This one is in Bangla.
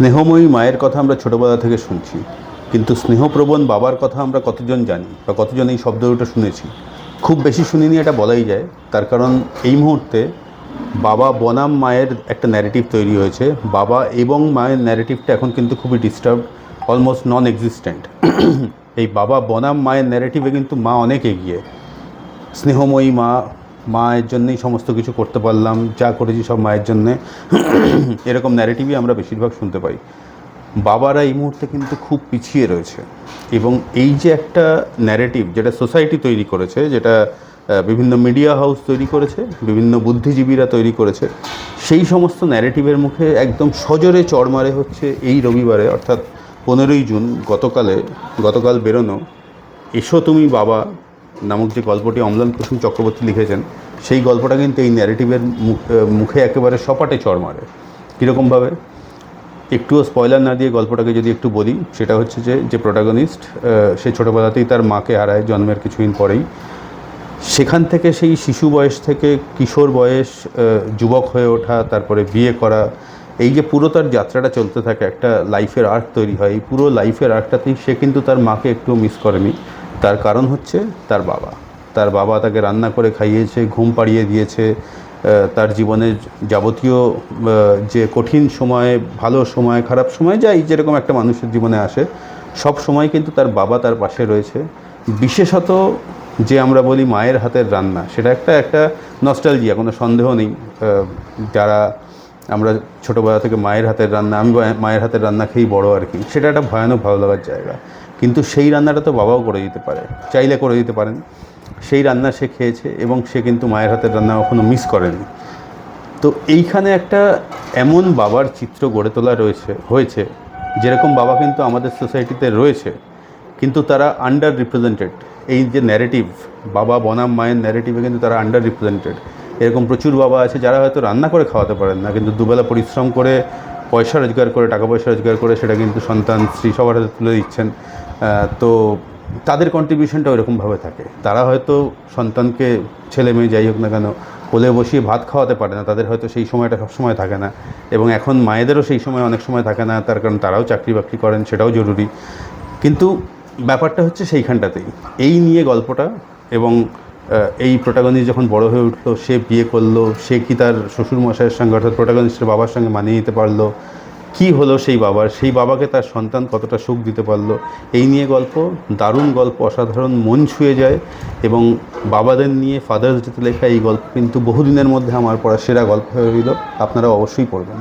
স্নেহময়ী মায়ের কথা আমরা ছোটোবেলা থেকে শুনছি, কিন্তু স্নেহপ্রবণ বাবার কথা আমরা কতজন জানি বা কতজন এই শব্দ দুটো শুনেছি? খুব বেশি শুনিনি, এটা বলাই যায়। তার কারণ এই মুহূর্তে বাবা বনাম মায়ের একটা ন্যারেটিভ তৈরি হয়েছে। বাবা এবং মায়ের ন্যারেটিভটা এখন কিন্তু খুবই ডিস্টার্ব অলমোস্ট নন এক্সিস্টেন্ট এই বাবা বনাম মায়ের ন্যারেটিভে কিন্তু মা অনেক এগিয়ে। স্নেহময়ী মা মায়ের জন্যই সমস্ত কিছু করতে পারলাম, যা করেছি সব মায়ের জন্যে। এরকম ন্যারেটিভই আমরা বেশিরভাগ শুনতে পাই। বাবারা এই মুহূর্তে কিন্তু খুব পিছিয়ে রয়েছে এবং এই যে একটা ন্যারেটিভ যেটা সোসাইটি তৈরি করেছে, যেটা বিভিন্ন মিডিয়া হাউস তৈরি করেছে, বিভিন্ন বুদ্ধিজীবীরা তৈরি করেছে, সেই সমস্ত ন্যারেটিভের মুখে একদম সজোরে চড় মারে হচ্ছে এই রবিবারে, অর্থাৎ পনেরোই জুন গতকালে, গতকাল বেরোনো, এসো তুমি বাবা নামক যে গল্পটি অম্লান কুসুম চক্রবর্তী লিখেছেন, সেই গল্পটা কিন্তু এই ন্যারেটিভের মুখ- একেবারে সপাটে চড় মারে। কীরকমভাবে? একটুও স্পয়লার না দিয়ে গল্পটাকে যদি একটু বলি, সেটা হচ্ছে যে যে প্রোটাগনিস্ট সে ছোটোবেলাতেই তার মাকে হারায় জন্মের কিছুদিন পরেই। সেখান থেকে সেই শিশু বয়স থেকে কিশোর বয়স যুবক হয়ে ওঠা, তারপরে বিয়ে করা, এই যে পুরো তার যাত্রাটা চলতে থাকে, একটা লাইফের আর্ট তৈরি হয়। এই পুরো লাইফের আর্টটাতেই সে কিন্তু তার মাকে একটু মিস করেনি। তার কারণ হচ্ছে তার বাবা। তার বাবা তাকে রান্না করে খাইয়েছে, ঘুম পাড়িয়ে দিয়েছে তার জীবনের যাবতীয় যে কঠিন সময়, ভালো সময়, খারাপ সময় যাই যেরকম একটা মানুষের জীবনে আসে, সব সময় কিন্তু তার বাবা তার পাশে রয়েছে। বিশেষত যে আমরা বলি মায়ের হাতের রান্না, সেটা একটা একটা নস্টালজিয়া কোনো সন্দেহ নেই। যারা আমরা ছোটোবেলা থেকে মায়ের হাতের রান্না, আমি মায়ের হাতের রান্না খেয়েই বড় আর কি, সেটা একটা ভয়ানক, ভালো লাগার জায়গা। কিন্তু সেই রান্নাটা তো বাবাও করে দিতে পারে, চাইলে করে দিতে পারেন। সেই রান্না সে খেয়েছে এবং সে কিন্তু মায়ের হাতের রান্না কখনো মিস করেনি। তো এইখানে একটা এমন বাবার চিত্র গড়ে তোলা রয়েছে, হয়েছে, যেরকম বাবা কিন্তু আমাদের সোসাইটিতে রয়েছে, কিন্তু তারা আন্ডার রিপ্রেজেন্টেড এই যে ন্যারেটিভ বাবা বনাম মায়ের ন্যারেটিভে কিন্তু তারা আন্ডার রিপ্রেজেন্টেড এরকম প্রচুর বাবা আছে যারা হয়তো রান্না করে খাওয়াতে পারেন না, কিন্তু দুবেলা পরিশ্রম করে পয়সা রোজগার করে, টাকা পয়সা রোজগার করে সেটা কিন্তু সন্তান, স্ত্রী সবার হাতে তুলে দিচ্ছেন। তো তাদের কন্ট্রিবিউশনটা ওইরকমভাবে থাকে। তারা হয়তো সন্তানকে, ছেলে মেয়ে যাই হোক না কেন, কোলে বসিয়ে ভাত খাওয়াতে পারে না, তাদের হয়তো সেই সময়টা সবসময় থাকে না। এবং এখন মায়েদেরও সেই সময় অনেক সময় থাকে না, তার কারণ তারাও চাকরি বাকরি করেন, সেটাও জরুরি। কিন্তু ব্যাপারটা হচ্ছে সেইখানটাতেই। এই নিয়ে গল্পটা এবং এই প্রোটাগনিস্ট যখন বড় হয়ে উঠল, সে বিয়ে করল, সে কি তার শ্বশুর মশাইয়ের সঙ্গে, অর্থাৎ প্রোটাগনিস্টের বাবার সঙ্গে মানিয়ে নিতে পারল কি হলো সেই বাবার? সেই বাবাকে তার সন্তান কতটা সুখ দিতে পারল? এই নিয়ে গল্প, দারুণ গল্প, অসাধারণ মন ছুঁয়ে যায় এবং বাবাদের নিয়ে ফাদার্স ডেতে লেখা এই গল্প কিন্তু বহুদিনের মধ্যে আমার পড়া সেরা গল্প হয়ে রইল। আপনারা অবশ্যই পড়বেন।